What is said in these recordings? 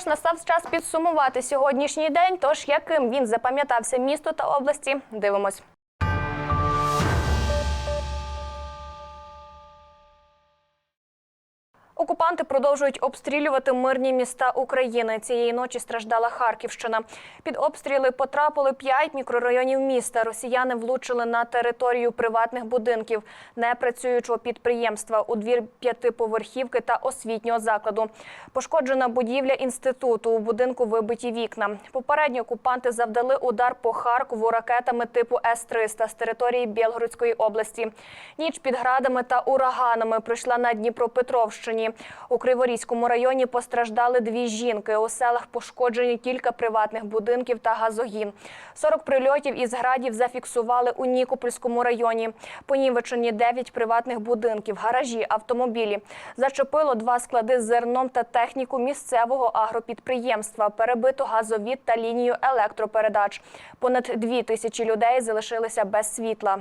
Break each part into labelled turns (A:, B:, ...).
A: Ж, настав час підсумувати сьогоднішній день. Тож яким він запам'ятався місту та області, дивимось. Окупанти продовжують обстрілювати мирні міста України. Цієї ночі страждала Харківщина. Під обстріли потрапили п'ять мікрорайонів міста. Росіяни влучили на територію приватних будинків, непрацюючого підприємства, у двір п'ятиповерхівки та освітнього закладу. Пошкоджена будівля інституту. У будинку вибиті вікна. Попередньо окупанти завдали удар по Харкову ракетами типу С-300 з території Білгородської області. Ніч під градами та ураганами пройшла на Дніпропетровщині. У Криворізькому районі постраждали дві жінки. У селах пошкоджені кілька приватних будинків та газогін. 40 прильотів із градів зафіксували у Нікопольському районі. Понівечені 9 приватних будинків, гаражі, автомобілі. Зачепило два склади з зерном та техніку місцевого агропідприємства. Перебито газовід та лінію електропередач. Понад дві тисячі людей залишилися без світла.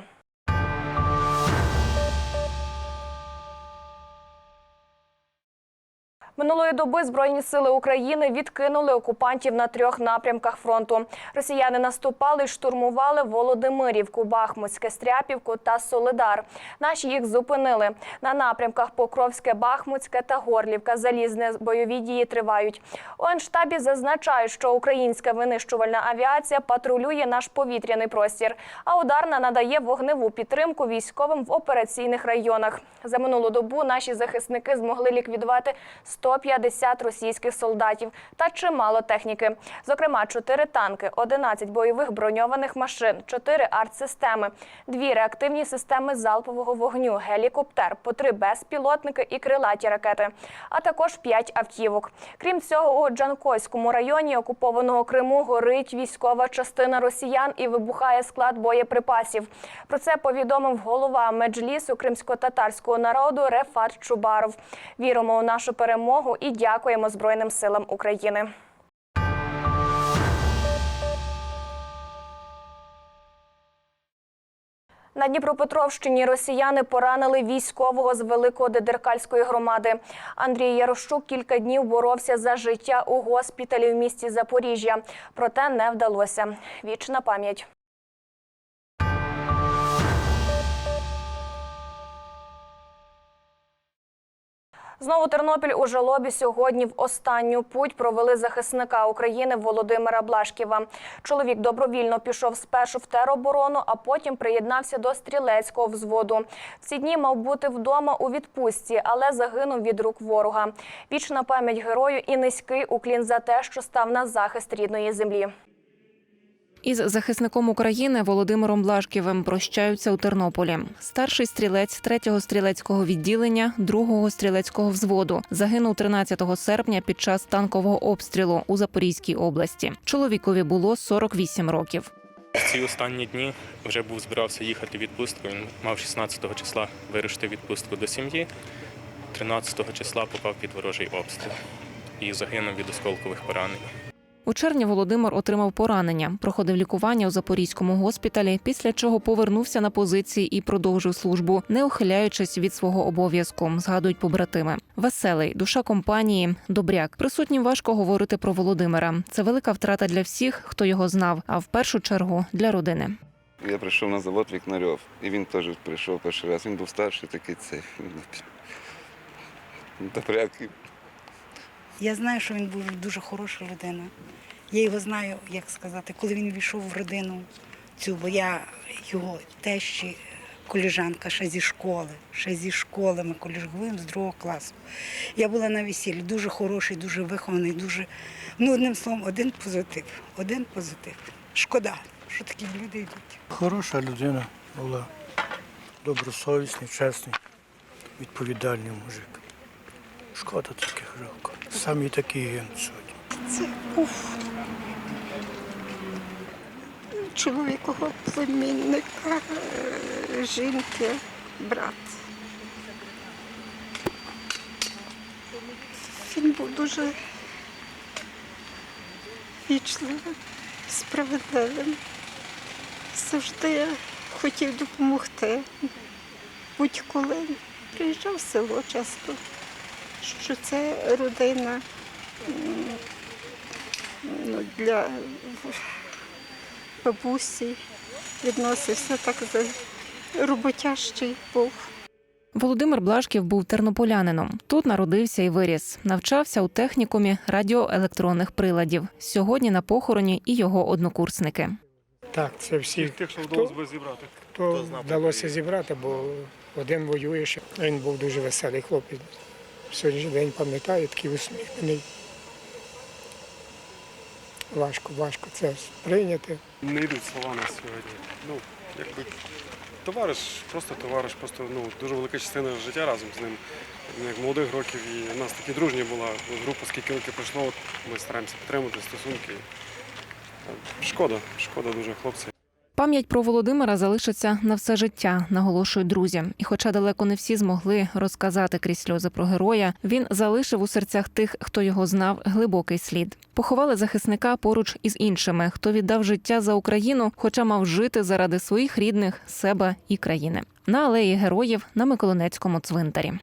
A: Минулої доби Збройні сили України відкинули окупантів на трьох напрямках фронту. Росіяни наступали і штурмували Володимирівку, Бахмутське, Стряпівку та Солидар. Наші їх зупинили. На напрямках Покровське, Бахмутське та Горлівка. Залізне бойові дії тривають. У Енштабі зазначають, що українська винищувальна авіація патрулює наш повітряний простір, а ударна надає вогневу підтримку військовим в операційних районах. За минулу добу наші захисники змогли ліквідувати 150 російських солдатів та чимало техніки. Зокрема, 4 танки, 11 бойових броньованих машин, 4 артсистеми, 2 реактивні системи залпового вогню, гелікоптер, по 3 безпілотники і крилаті ракети, а також 5 автівок. Крім цього, у Джанкойському районі окупованого Криму горить військова частина росіян і вибухає склад боєприпасів. Про це повідомив голова меджлісу кримсько-татарського народу Рефат Чубаров. Віримо у нашу перемогу і дякуємо Збройним силам України. На Дніпропетровщині росіяни поранили військового з Великодедеркальської громади. Андрій Ярощук кілька днів боровся за життя у госпіталі в місті Запоріжжя, проте не вдалося. Вічна пам'ять. Знову Тернопіль у жалобі сьогодні в останню путь провели захисника України Володимира Блашківа. Чоловік добровільно пішов спершу в тероборону, а потім приєднався до стрілецького взводу. В ці дні мав бути вдома у відпустці, але загинув від рук ворога. Вічна пам'ять герою і низький уклін за те, що став на захист рідної землі.
B: Із захисником України Володимиром Блашківим прощаються у Тернополі. Старший стрілець 3-го стрілецького відділення 2-го стрілецького взводу загинув 13 серпня під час танкового обстрілу у Запорізькій області. Чоловікові було 48 років.
C: В ці останні дні вже був збирався їхати в відпустку. Він мав 16 числа вирушити відпустку до сім'ї. 13 числа попав під ворожий обстріл і загинув від осколкових поранень.
B: У червні Володимир отримав поранення, проходив лікування у Запорізькому госпіталі, після чого повернувся на позиції і продовжив службу, не ухиляючись від свого обов'язку. Згадують побратими. Веселий, душа компанії, добряк. Присутнім важко говорити про Володимира. Це велика втрата для всіх, хто його знав, а в першу чергу для родини.
D: Я прийшов на завод Вікнарьов, і він теж прийшов перший раз. Він був старший такий цей. Добряк.
E: Я знаю, що він був дуже хороша людина. Я його знаю, як сказати, коли він війшов в родину цю, бо я його тещі, коліжанка ще зі школи, ще зі школи ми коліжгуємо з другого класу. Я була на весіллі, дуже хороший, дуже вихований, дуже, ну одним словом, один позитив, один позитив. Шкода, що такі люди йдуть.
F: Хороша людина була, добросовісний, чесний, відповідальний мужик. Шкода таких жалко. Самі такі гинуть сьогодні.
G: Це був чоловікового племінника, жінки, брат. Він був дуже вічливим, справедливим. Завжди хотів допомогти. Будь-коли приїжджав в село часто, що це родина ну, для бабусі відносився так за роботящий був.
B: Володимир Блашків був тернополянином. Тут народився і виріс. Навчався у технікумі радіоелектронних приладів. Сьогодні на похороні і його однокурсники.
H: Так, це всі,
I: Тих, що
H: хто,
I: вдалося би зібрати.
H: хто вдалося зібрати, бо один воює. Він був дуже веселий хлопець. Сьогоднішній день пам'ятаю, такий усміхнений. Важко, важко це сприйняти.
I: Не йдуть слова на сьогодні. Ну, якби товариш, просто товариш, просто ну, дуже велика частина життя разом з ним. Як молодих років і в нас такі дружні була група, скільки років пройшло, ми стараємося підтримувати стосунки. Шкода, шкода дуже хлопця.
B: Пам'ять про Володимира залишиться на все життя, наголошують друзі. І, хоча далеко не всі змогли розказати крізь сльози про героя, він залишив у серцях тих, хто його знав, глибокий слід. Поховали захисника поруч із іншими, хто віддав життя за Україну, хоча мав жити заради своїх рідних, себе і країни. На алеї героїв на Миколинецькому цвинтарі.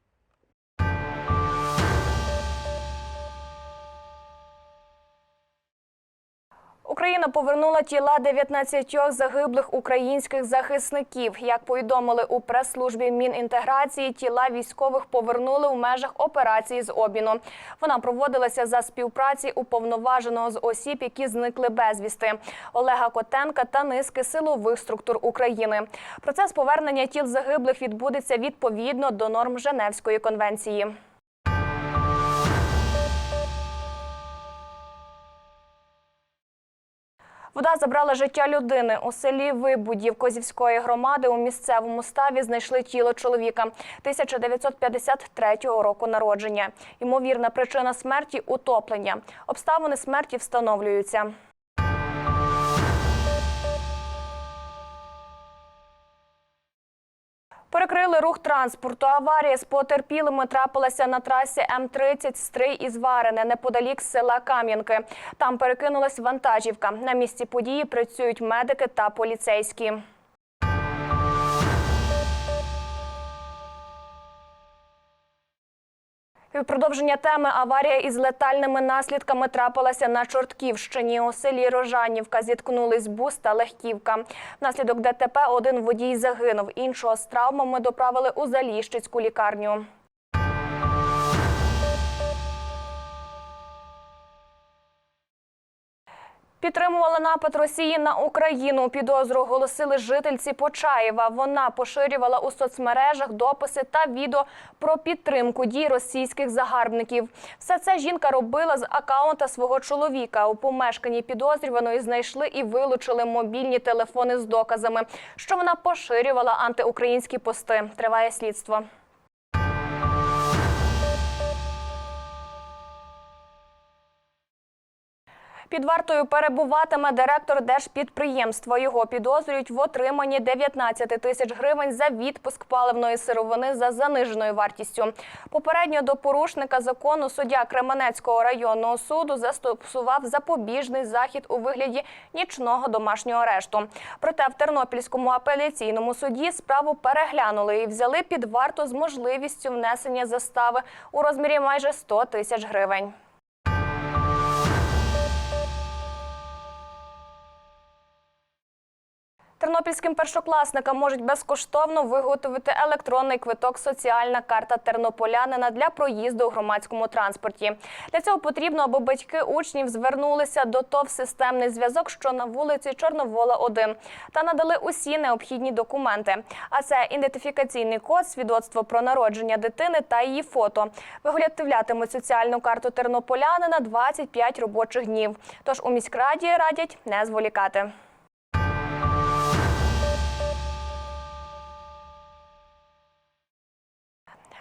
A: Україна повернула тіла 19 загиблих українських захисників. Як повідомили у прес-службі Мінінтеграції, тіла військових повернули в межах операції з обміну. Вона проводилася за співпраці уповноваженого з осіб, які зникли безвісти Олега Котенка та низки силових структур України. Процес повернення тіл загиблих відбудеться відповідно до норм Женевської конвенції. Вода забрала життя людини. У селі Вибудів Козівської громади у місцевому ставі знайшли тіло чоловіка 1953 року народження. Ймовірна причина смерті утоплення. Обставини смерті встановлюються. Перекрили рух транспорту. Аварія з потерпілими трапилася на трасі М-30 Стрий із Варене неподалік села Кам'янки. Там перекинулась вантажівка. На місці події працюють медики та поліцейські. Продовження теми аварія із летальними наслідками трапилася на Чортківщині. У селі Рожанівка зіткнулись бус та легківка. Внаслідок ДТП один водій загинув. Іншого з травмами доправили у Заліщицьку лікарню. Підтримувала напад Росії на Україну. Підозру оголосили жительці Почаєва. Вона поширювала у соцмережах дописи та відео про підтримку дій російських загарбників. Все це жінка робила з акаунта свого чоловіка. У помешканні підозрюваної знайшли і вилучили мобільні телефони з доказами, що вона поширювала антиукраїнські пости. Триває слідство. Під вартою перебуватиме директор держпідприємства. Його підозрюють в отриманні 19 тисяч гривень за відпуск паливної сировини за заниженою вартістю. Попередньо до порушника закону суддя Кременецького районного суду застосував запобіжний захід у вигляді нічного домашнього арешту. Проте в Тернопільському апеляційному суді справу переглянули і взяли під варту з можливістю внесення застави у розмірі майже 100 тисяч гривень. Тернопільським першокласникам можуть безкоштовно виготовити електронний квиток Соціальна карта тернополянина для проїзду у громадському транспорті. Для цього потрібно, аби батьки учнів звернулися до ТОВ «Системний зв'язок, що на вулиці Чорновола 1, та надали усі необхідні документи. А це ідентифікаційний код, свідоцтво про народження дитини та її фото. Виготовлятимуть соціальну карту тернополянина 25 робочих днів. Тож у міськраді радять не зволікати.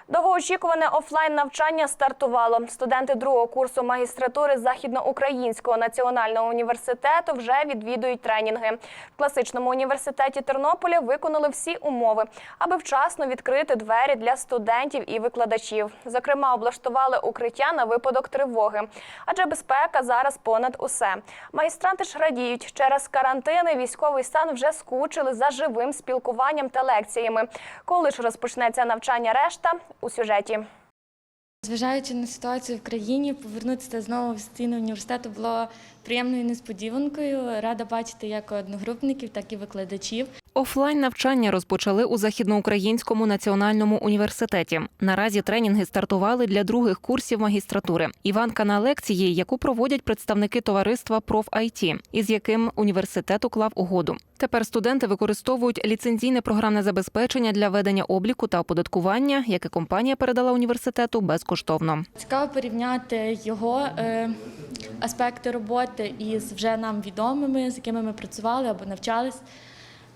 A: Довгоочікуване офлайн навчання стартувало. Студенти другого курсу магістратури Західноукраїнського національного університету вже відвідують тренінги. В класичному університеті Тернополя виконали всі умови, аби вчасно відкрити двері для студентів і викладачів. Зокрема, облаштували укриття на випадок тривоги, адже безпека зараз понад усе. Магістранти ж радіють, через карантини військовий стан вже скучили за живим спілкуванням та лекціями. Коли ж розпочнеться навчання решта у сюжеті.
J: Зважаючи на ситуацію в країні, повернутися знову в стіни університету було приємною несподіванкою. Рада бачити як одногрупників, так і викладачів.
B: Офлайн навчання розпочали у Західноукраїнському національному університеті. Наразі тренінги стартували для других курсів магістратури. Іванка на лекції, яку проводять представники товариства «Проф-ІТ», із яким університет уклав угоду. Тепер студенти використовують ліцензійне програмне забезпечення для ведення обліку та оподаткування, яке компанія передала університету безкоштовно.
J: Цікаво порівняти його е, аспекти роботи із вже нам відомими, з якими ми працювали або навчались.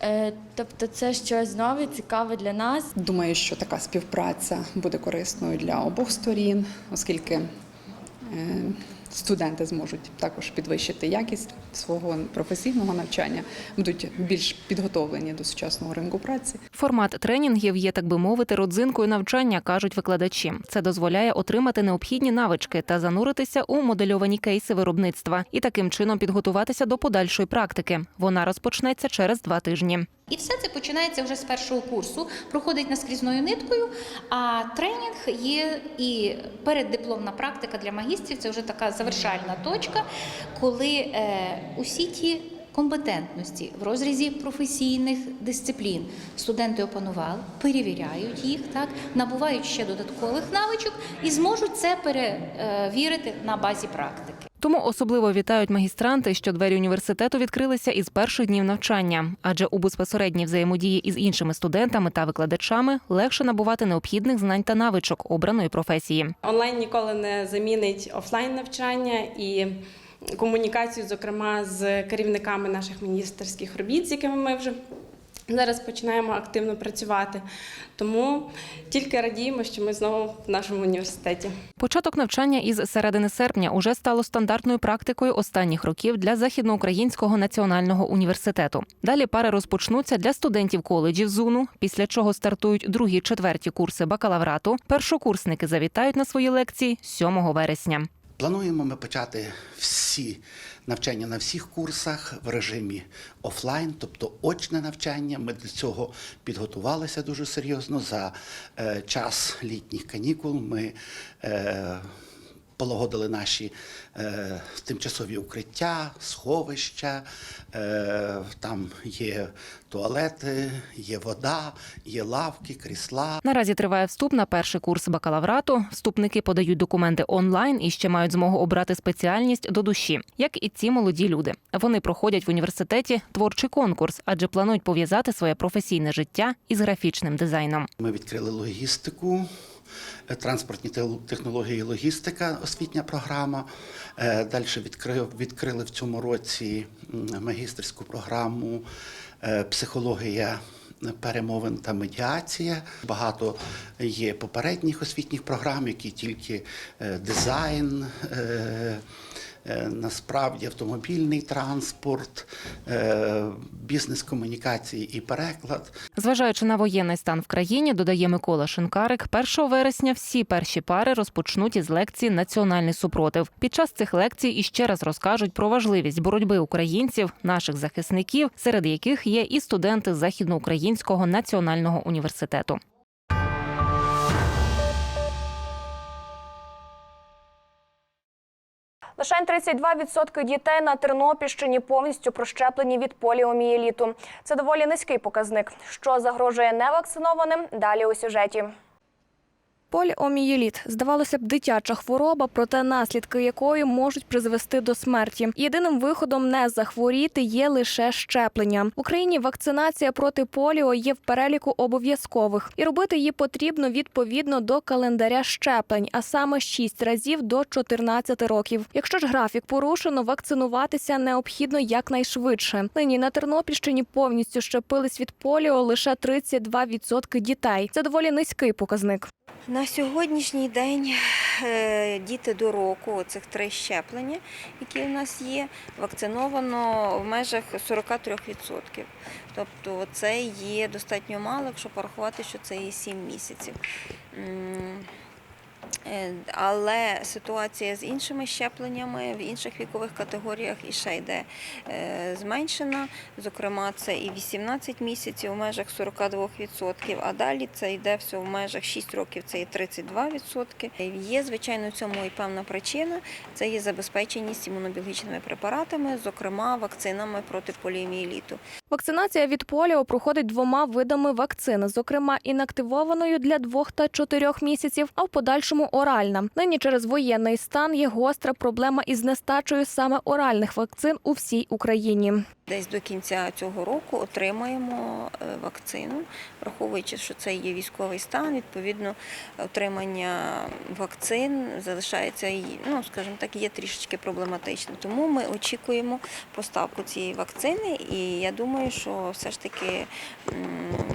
J: Е, тобто, це щось нове, цікаве для нас.
K: Думаю, що така співпраця буде корисною для обох сторін, оскільки е, студенти зможуть також підвищити якість свого професійного навчання, будуть більш підготовлені до сучасного ринку праці.
B: Формат тренінгів є, так би мовити, родзинкою навчання, кажуть викладачі. Це дозволяє отримати необхідні навички та зануритися у модельовані кейси виробництва і таким чином підготуватися до подальшої практики. Вона розпочнеться через два тижні.
L: І все це починається вже з першого курсу, проходить наскрізною ниткою. А тренінг є і переддипломна практика для магістрів. Це вже така завершальна точка, коли е, усі ті компетентності в розрізі професійних дисциплін студенти опанували, перевіряють їх, так набувають ще додаткових навичок і зможуть це перевірити на базі практики.
B: Тому особливо вітають магістранти, що двері університету відкрилися із перших днів навчання, адже у безпосередній взаємодії із іншими студентами та викладачами легше набувати необхідних знань та навичок обраної професії.
M: Онлайн ніколи не замінить офлайн навчання і комунікацію, зокрема з керівниками наших міністерських робіт, з якими ми вже зараз починаємо активно працювати. Тому тільки радіємо, що ми знову в нашому університеті.
B: Початок навчання із середини серпня уже стало стандартною практикою останніх років для Західноукраїнського національного університету. Далі пари розпочнуться для студентів коледжів ЗУНу, після чого стартують другі четверті курси бакалаврату. Першокурсники завітають на свої лекції 7 вересня.
N: Плануємо ми почати всі навчання на всіх курсах в режимі офлайн, тобто очне навчання. Ми до цього підготувалися дуже серйозно. За е, час літніх канікул ми е, полагодили наші е, тимчасові укриття, сховища. Е, там є туалети, є вода, є лавки, крісла.
B: Наразі триває вступ на перший курс бакалаврату. Вступники подають документи онлайн і ще мають змогу обрати спеціальність до душі, як і ці молоді люди. Вони проходять в університеті творчий конкурс, адже планують пов'язати своє професійне життя із графічним дизайном.
N: Ми відкрили логістику, транспортні технології і логістика, освітня програма. Далі відкрили, в цьому році магістрську програму е, психологія. Перемовин та медіація. Багато є попередніх освітніх програм, які тільки е, дизайн, е, е, насправді автомобільний транспорт, е, бізнес-комунікації і переклад.
B: Зважаючи на воєнний стан в країні, додає Микола Шинкарик, 1 вересня всі перші пари розпочнуть із лекції Національний супротив. Під час цих лекцій іще раз розкажуть про важливість боротьби українців, наших захисників, серед яких є і студенти Західноукраїнського національного університету.
A: Лишень 32% дітей на Тернопільщині повністю прощеплені від поліомієліту. Це доволі низький показник. Що загрожує невакцинованим? Далі у сюжеті.
O: Поліомієліт здавалося б, дитяча хвороба, проте наслідки якої можуть призвести до смерті. Єдиним виходом не захворіти є лише щеплення. В Україні вакцинація проти поліо є в переліку обов'язкових, і робити її потрібно відповідно до календаря щеплень, а саме 6 разів до 14 років. Якщо ж графік порушено, вакцинуватися необхідно якнайшвидше. Нині на Тернопільщині повністю щепились від поліо лише 32% дітей. Це доволі низький показник.
P: На сьогоднішній день е, діти до року, цих три щеплення, які у нас є, вакциновано в межах 43%. Тобто це є достатньо мало, якщо порахувати, що це є 7 місяців. Е, Але ситуація з іншими щепленнями в інших вікових категоріях і ще йде е, зменшена. Зокрема, це і 18 місяців у межах 42%, а далі це йде все в межах 6 років, це і 32%. Є, звичайно, в цьому і певна причина. Це є забезпеченість імунобіологічними препаратами, зокрема вакцинами проти поліомієліту.
A: Вакцинація від поліо проходить двома видами вакцини, зокрема інактивованою для двох та чотирьох місяців, а в подальшому оральна. Нині через воєнний стан є гостра проблема із нестачею саме оральних вакцин у всій Україні.
P: Десь до кінця цього року отримаємо е, вакцину, враховуючи, що це є військовий стан. Відповідно, отримання вакцин залишається і, ну скажімо так, є трішечки проблематичним. Тому ми очікуємо поставку цієї вакцини, і я думаю, що все ж таки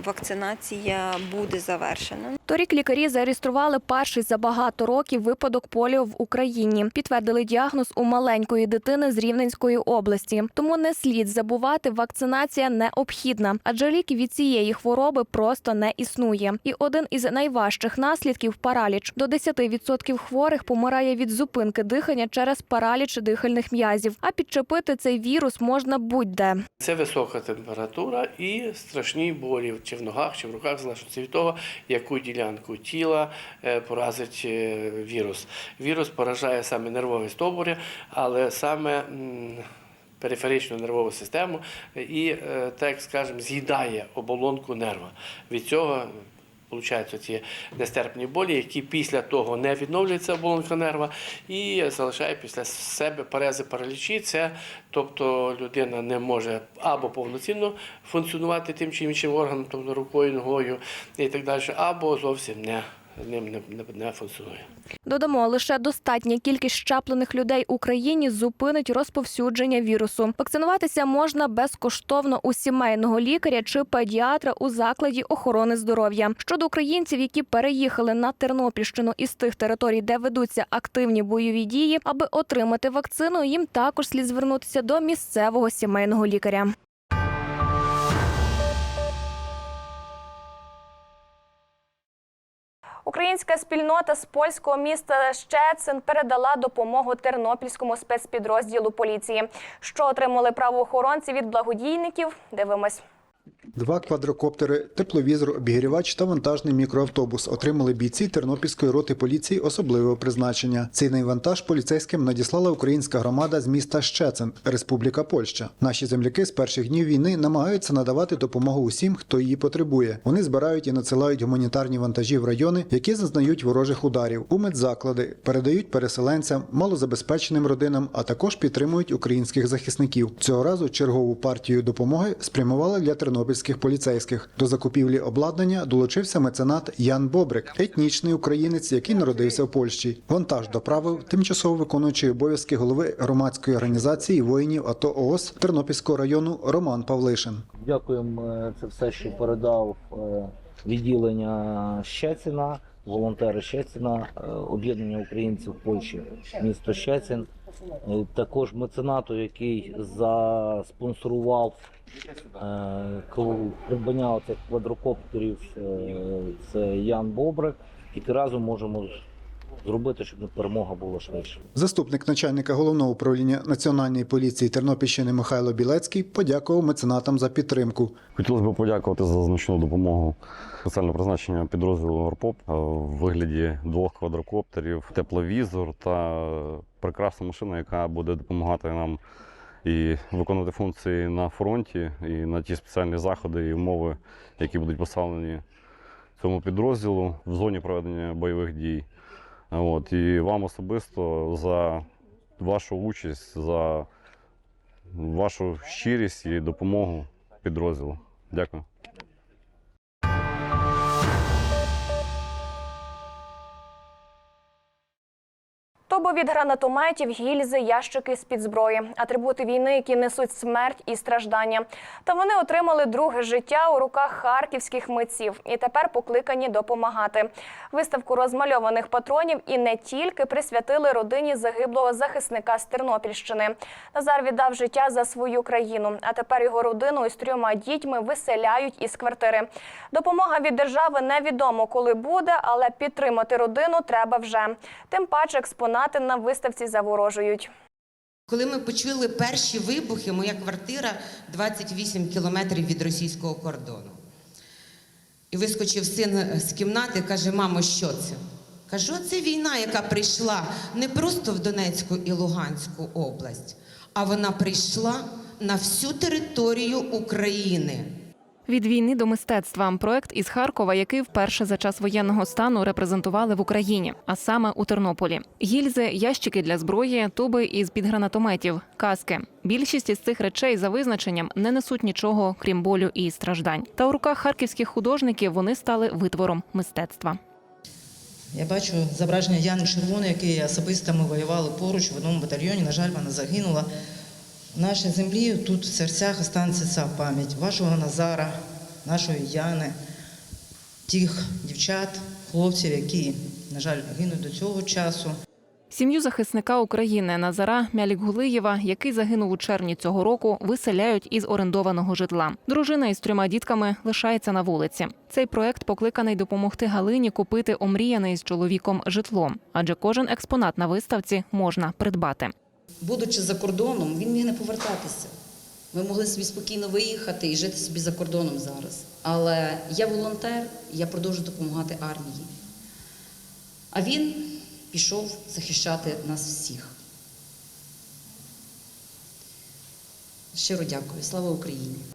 P: вакцинація буде завершена.
A: Торік лікарі зареєстрували перший за багато років випадок поліо в Україні. Підтвердили діагноз у маленької дитини з Рівненської області. Тому не слід забувати, вакцинація необхідна, адже ліків від цієї хвороби просто не існує. І один із найважчих наслідків параліч. До 10% хворих помирає від зупинки дихання через параліч дихальних м'язів. А підчепити цей вірус можна будь-де.
Q: Це висока температура і страшні болі чи в ногах, чи в руках, залежно від того, яку ділянку тіла е, поразить е, вірус. Вірус поражає саме нервові стовбури, але саме периферичну нервову систему і, е, так скажемо, з'їдає оболонку нерва. Від цього Получаються ці нестерпні болі, які після того не відновлюються оболонка нерва і залишає після себе парези паралічі. Це тобто людина не може або повноцінно функціонувати тим чи іншим органом, тобто рукою, ногою і так далі, або зовсім не, ним не, не, не функціонує.
A: Додамо, лише достатня кількість щеплених людей Україні зупинить розповсюдження вірусу. Вакцинуватися можна безкоштовно у сімейного лікаря чи педіатра у закладі охорони здоров'я. Щодо українців, які переїхали на Тернопільщину із тих територій, де ведуться активні бойові дії, аби отримати вакцину, їм також слід звернутися до місцевого сімейного лікаря.
R: Українська спільнота з польського міста Щецин передала допомогу тернопільському спецпідрозділу поліції. Що отримали правоохоронці від благодійників? Дивимось.
S: Два квадрокоптери, тепловізор, обігрівач та вантажний мікроавтобус отримали бійці Тернопільської роти поліції особливого призначення. Цінний вантаж поліцейським надіслала українська громада з міста Щецин, Республіка Польща. Наші земляки з перших днів війни намагаються надавати допомогу усім, хто її потребує. Вони збирають і надсилають гуманітарні вантажі в райони, які зазнають ворожих ударів, у медзаклади, передають переселенцям, малозабезпеченим родинам, а також підтримують українських захисників. Цього разу чергову партію допомоги спрямували для тернопільських поліцейських. До закупівлі обладнання долучився меценат Ян Бобрик, етнічний українець, який народився в Польщі. Вантаж доправив тимчасово виконуючий обов'язки голови громадської організації воїнів АТО ООС Тернопільського району Роман Павлишин.
T: Дякуємо. е, Це все, що передав е, відділення Щеціна, волонтери Щеціна, е, об'єднання українців Польщі, місто Щецин. Е, Також меценату, який заспонсорував е, придбання цих квадрокоптерів, е, це Ян Бобрик. Тільки разом можемо зробити, щоб перемога була швидше.
S: Заступник начальника головного управління національної поліції Тернопільщини Михайло Білецький подякував меценатам за підтримку.
U: Хотілося б подякувати за значну допомогу спеціального призначення підрозділу Горпоп в вигляді двох квадрокоптерів, тепловізор та прекрасна машина, яка буде допомагати нам і виконувати функції на фронті, і на ті спеціальні заходи і умови, які будуть поставлені цьому підрозділу в зоні проведення бойових дій. От, і вам особисто за вашу участь, за вашу щирість і допомогу підрозділу. Дякую.
A: То від гранатометів, гільзи, ящики з-під зброї, атрибути війни, які несуть смерть і страждання. Та вони отримали друге життя у руках харківських митців і тепер покликані допомагати. Виставку розмальованих патронів і не тільки присвятили родині загиблого захисника з Тернопільщини. Назар віддав життя за свою країну, а тепер його родину із трьома дітьми виселяють із квартири. Допомога від держави невідомо коли буде, але підтримати родину треба вже. Тим паче експонати на виставці заворожують.
V: Коли ми почули перші вибухи, моя квартира 28 кілометрів від російського кордону. І вискочив син з кімнати, каже: мамо, що це? Кажу, це війна, яка прийшла не просто в Донецьку і Луганську область, а вона прийшла на всю територію України.
B: Від війни до мистецтва проект із Харкова, який вперше за час воєнного стану репрезентували в Україні, а саме у Тернополі. Гільзи, ящики для зброї, туби із під гранатометів, каски. Більшість із цих речей за визначенням не несуть нічого, крім болю і страждань. Та у руках харківських художників вони стали витвором мистецтва.
W: Я бачу зображення Яни Червоної, який особисто ми воювали поруч в одному батальйоні. На жаль, вона загинула. Нашій землі тут в серцях останеться пам'ять вашого Назара, нашої Яни, тих дівчат, хлопців, які, на жаль, гинуть до цього часу.
B: Сім'ю захисника України Назара Мялікгулиєва, який загинув у червні цього року, виселяють із орендованого житла. Дружина із трьома дітками лишається на вулиці. Цей проект покликаний допомогти Галині купити омріяне із чоловіком житло, адже кожен експонат на виставці можна придбати.
X: Будучи за кордоном, він міг не повертатися. Ми могли собі спокійно виїхати і жити собі за кордоном зараз. Але я волонтер, я продовжую допомагати армії. А він пішов захищати нас всіх. Щиро дякую. Слава Україні!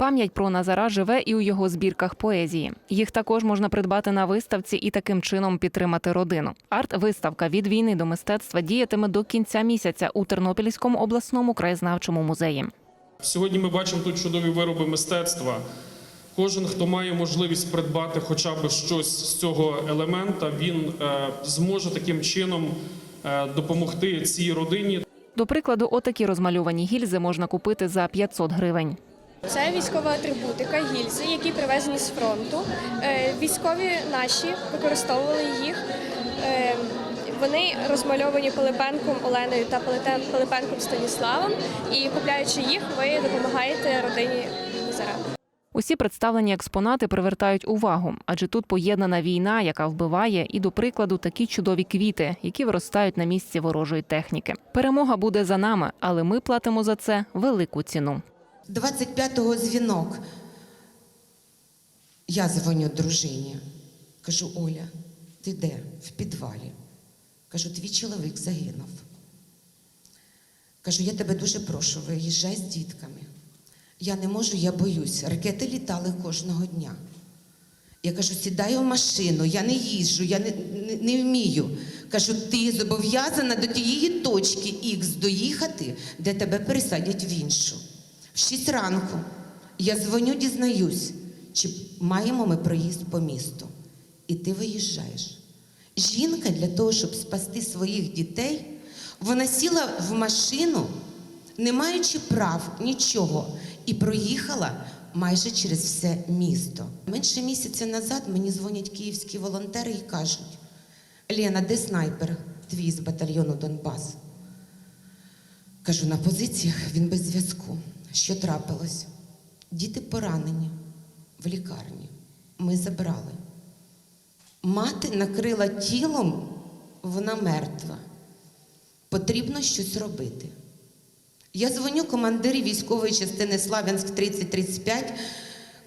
B: Пам'ять про Назара живе і у його збірках поезії. Їх також можна придбати на виставці і таким чином підтримати родину. Арт-виставка від війни до мистецтва діятиме до кінця місяця у Тернопільському обласному краєзнавчому музеї.
Y: Сьогодні ми бачимо тут чудові вироби мистецтва. Кожен, хто має можливість придбати хоча б щось з цього елемента, він е, зможе таким чином е, допомогти цій родині.
B: До прикладу, отакі розмальовані гільзи можна купити за 500 гривень.
Z: Це військова атрибутика, гільзи, які привезені з фронту. Е, Військові наші використовували їх. Е, Вони розмальовані Пилипенком Оленою та Пилипен- Пилипенком Станіславом. І купляючи їх, ви допомагаєте родині Назара.
B: Усі представлені експонати привертають увагу, адже тут поєднана війна, яка вбиває, і до прикладу такі чудові квіти, які виростають на місці ворожої техніки. Перемога буде за нами, але ми платимо за це велику ціну.
V: 25-го дзвінок. Я дзвоню дружині. Кажу, Оля, ти де? В підвалі. Кажу, твій чоловік загинув. Кажу, я тебе дуже прошу, виїжджай з дітками. Я не можу, я боюсь. Ракети літали кожного дня. Я кажу, сідай у машину, я не їжджу, я не, не, не вмію. Кажу, ти зобов'язана до тієї точки Х доїхати, де тебе пересадять в іншу. 6 ранку я дзвоню, дізнаюсь, чи маємо ми проїзд по місту. І ти виїжджаєш. Жінка для того, щоб спасти своїх дітей, вона сіла в машину, не маючи прав нічого, і проїхала майже через все місто. Менше місяця назад мені дзвонять київські волонтери і кажуть: Лена, де снайпер твій з батальйону Донбас? Кажу, на позиціях він без зв'язку. Що трапилось? Діти поранені в лікарні. Ми забрали. Мати накрила тілом, вона мертва. Потрібно щось робити. Я дзвоню командирі військової частини Славянськ 3035.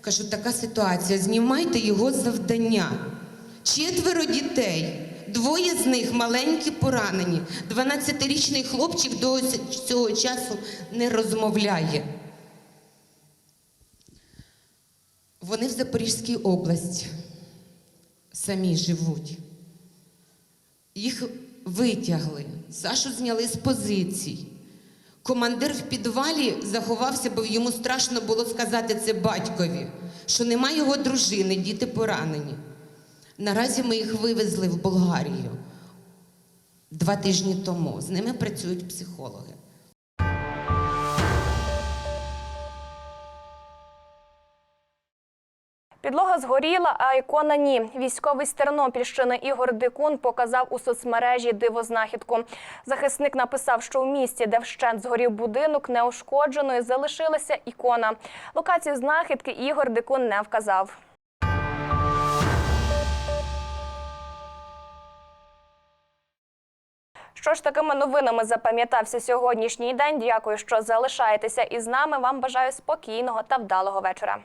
V: Кажу, така ситуація. Знімайте його завдання. Четверо дітей, двоє з них маленькі поранені. 12-річний хлопчик до цього часу не розмовляє. Вони в Запорізькій області самі живуть. Їх витягли, Сашу зняли з позицій. Командир в підвалі заховався, бо йому страшно було сказати це батькові, що нема його дружини, діти поранені. Наразі ми їх вивезли в Болгарію. два тижні тому. З ними працюють психологи.
A: Підлога згоріла, а ікона ні. Військовий з Тернопільщини Ігор Дикун показав у соцмережі дивознахідку. Захисник написав, що у місті, де вщент згорів будинок, неушкодженою залишилася ікона. Локацію знахідки Ігор Дикун не вказав. Що ж такими новинами запам'ятався сьогоднішній день? Дякую, що залишаєтеся із нами. Вам бажаю спокійного та вдалого вечора.